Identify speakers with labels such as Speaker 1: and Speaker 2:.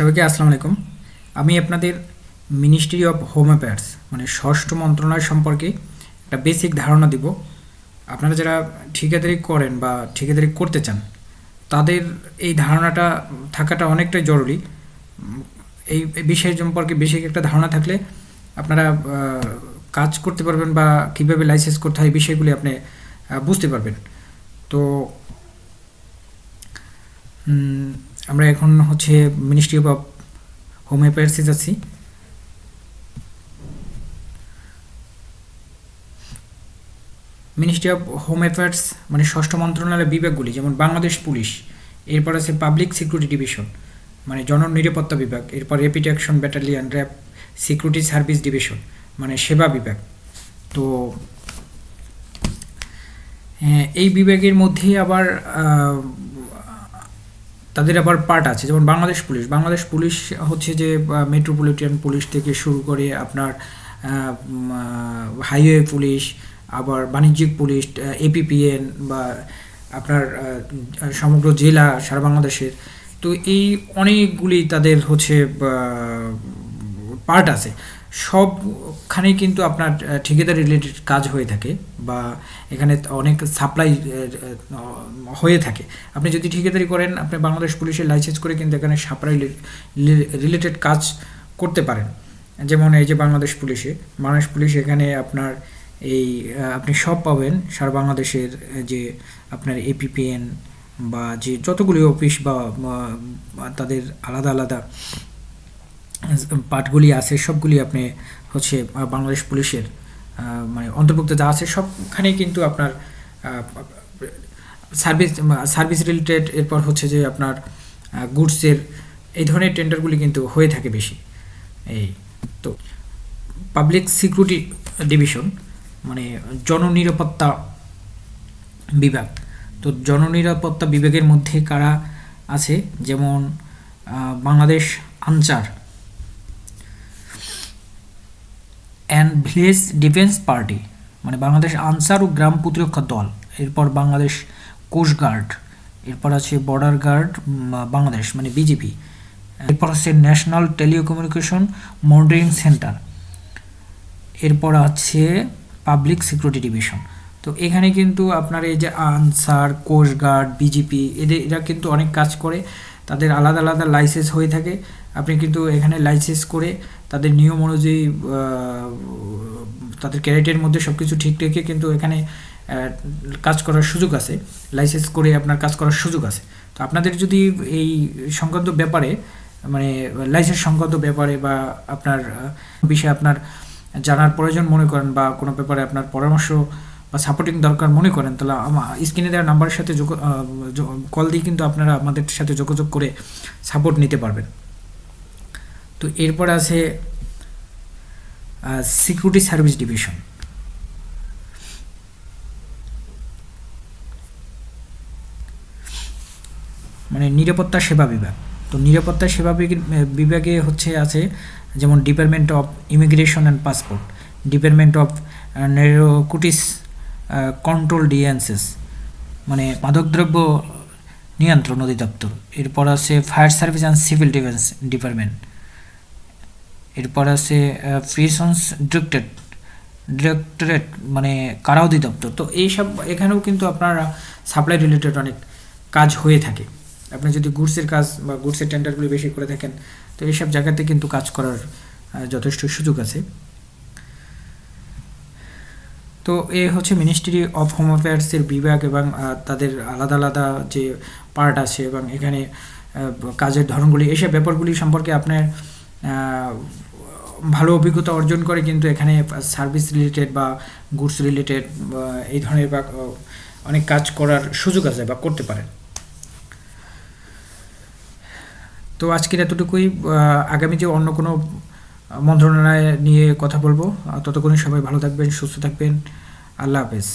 Speaker 1: সবাইকে আসসালামু আলাইকুম। আমি আপনাদের মিনিস্ট্রি অফ হোম অ্যাফেয়ার্স মানে ষষ্ঠ মন্ত্রণালয় সম্পর্কে একটা বেসিক ধারণা দিব। আপনারা যারা ঠিকাদারি করেন বা ঠিকাদারি করতে চান, তাদের এই ধারণাটা থাকাটা অনেকটাই জরুরি। এই বিষয় সম্পর্কে বেসিক একটা ধারণা থাকলে আপনারা কাজ করতে পারবেন বা কীভাবে লাইসেন্স করতে হয় এই বিষয়গুলি আপনি বুঝতে পারবেন। তো আমরা এখন হচ্ছে মিনিস্ট্রি অফ হোম অ্যাফেয়ার্সে যাচ্ছি। মিনিস্ট্রি অফ হোম অ্যাফেয়ার্স মানে ষষ্ঠ মন্ত্রণালয়ের বিভাগগুলি, যেমন বাংলাদেশ পুলিশ, এরপর আছে পাবলিক সিকিউরিটি ডিভিশন মানে জননিরাপত্তা বিভাগ, এরপর rapid action battalion RAB security service division মানে সেবা বিভাগ। তো এই বিভাগের মধ্যে আবার তাদের আবার পার্ট আছে। যেমন বাংলাদেশ পুলিশ। বাংলাদেশ পুলিশ হচ্ছে যে মেট্রোপলিটন পুলিশ থেকে শুরু করে আপনার হাইওয়ে পুলিশ, আবার বাণিজ্যিক পুলিশ এপিপিএন বা আপনার সমগ্র জেলা সারা বাংলাদেশের। তো এই অনেকগুলি তাদের হচ্ছে পার্ট আছে। সবখানেই কিন্তু আপনার ঠিকাদার রিলেটেড কাজ হয়ে থাকে বা এখানে অনেক সাপ্লাই হয়ে থাকে। আপনি যদি ঠিকাদারি করেন, আপনি বাংলাদেশ পুলিশের লাইসেন্স করে কিন্তু এখানে সাপ্লাই রিলেটেড কাজ করতে পারেন। যেমন এই যে বাংলাদেশ পুলিশে, বাংলাদেশ পুলিশ এখানে আপনার এই আপনি সব পাবেন। সারা বাংলাদেশের যে আপনার এপিপিএন বা যে যতগুলি অফিস বা তাদের আলাদা আলাদা পার্টগুলি আছে, সবগুলি আপনি হচ্ছে বাংলাদেশ পুলিশের মানে অন্তর্ভুক্ত যা আছে, সবখানেই কিন্তু আপনার সার্ভিস সার্ভিস রিলেটেড, এরপর হচ্ছে যে আপনার গুডসের, এই ধরনের টেন্ডারগুলি কিন্তু হয়ে থাকে বেশি। এই তো, পাবলিক সিকিউরিটি ডিভিশন মানে জননিরাপত্তা বিভাগ। তো জননিরাপত্তা বিভাগের মধ্যে কারা আছে? যেমন Bangladesh Ansar and village defence party মানে বাংলাদেশ আনসার ও গ্রাম প্রতিরক্ষা দল, এরপর বাংলাদেশ কোস্টগার্ড এরপর আছে বর্ডার গার্ড বাংলাদেশ মানে বিজেপি, এরপর আছে ন্যাশনাল টেলিকমিউনিকেশন মনিটরিং সেন্টার, এরপর আছে পাবলিক সিকিউরিটি ডিভিশন। তো এখানে কিন্তু আপনার এই যে আনসার কোস্টগার্ড বিজিপি, এদের, এরা কিন্তু অনেক কাজ করে, তাদের আলাদা আলাদা লাইসেন্স হয়ে থাকে। আপনি কিন্তু এখানে লাইসেন্স করে তাদের নিয়ম অনুযায়ী তাদের ক্যারেটের মধ্যে সব কিছু ঠিক রেখে কিন্তু এখানে কাজ করার সুযোগ আছে। লাইসেন্স করে আপনার কাজ করার সুযোগ আছে। তো আপনাদের যদি এই সংক্রান্ত ব্যাপারে মানে লাইসেন্স সংক্রান্ত ব্যাপারে বা আপনার বিষয়ে আপনার জানার প্রয়োজন মনে করেন বা কোনো ব্যাপারে আপনার পরামর্শ বা সাপোর্টিং দরকার মনে করেন, তাহলে আমার স্ক্রিনে দেওয়া নাম্বারের সাথে কল দিয়ে কিন্তু আপনারা আমাদের সাথে যোগাযোগ করে সাপোর্ট নিতে পারবেন। তো এরপর আছে সিকিউরিটি সার্ভিস ডিভিশন মানে নিরাপত্তা সেবা বিভাগ। তো নিরাপত্তা সেবা বিভাগে হচ্ছে আছে যেমন department of immigration and passport department of narcotics control ডিএনসেস মানে মাদকদ্রব্য নিয়ন্ত্রণ অধিদপ্তর। এরপর আছে fire service and civil defence department এরপর আছে প্রিসন্স ডিরেক্টরেট ডিরেক্টরেট মানে কারা অধিদপ্তর। তো এইসব এখানেও কিন্তু আপনারা সাপ্লাই রিলেটেড অনেক কাজ হয়ে থাকে। আপনি যদি গুডসের কাজ বা গুডসের টেন্ডারগুলি বেশি করে থাকেন তো এইসব জায়গাতে কিন্তু কাজ করার যথেষ্ট সুযোগ আছে। তো এ হচ্ছে মিনিস্ট্রি অফ হোম অ্যাফেয়ার্সের বিভাগ এবং তাদের আলাদা আলাদা যে পার্ট আছে এবং এখানে কাজের ধরনগুলি, এসব ব্যাপারগুলি সম্পর্কে আপনার ভালো অভিজ্ঞতা অর্জন করে কিন্তু এখানে সার্ভিস রিলেটেড বা গুডস রিলেটেড এই ধরনের বা অনেক কাজ করার সুযোগ আছে বা করতে পারেন। তো আজকের এতটুকুই আগামী যে অন্য কোনো মন্ত্রণালয় নিয়ে কথা বলব আহ, ততক্ষণে সবাই ভালো থাকবেন সুস্থ থাকবেন। আল্লাহ হাফেজ।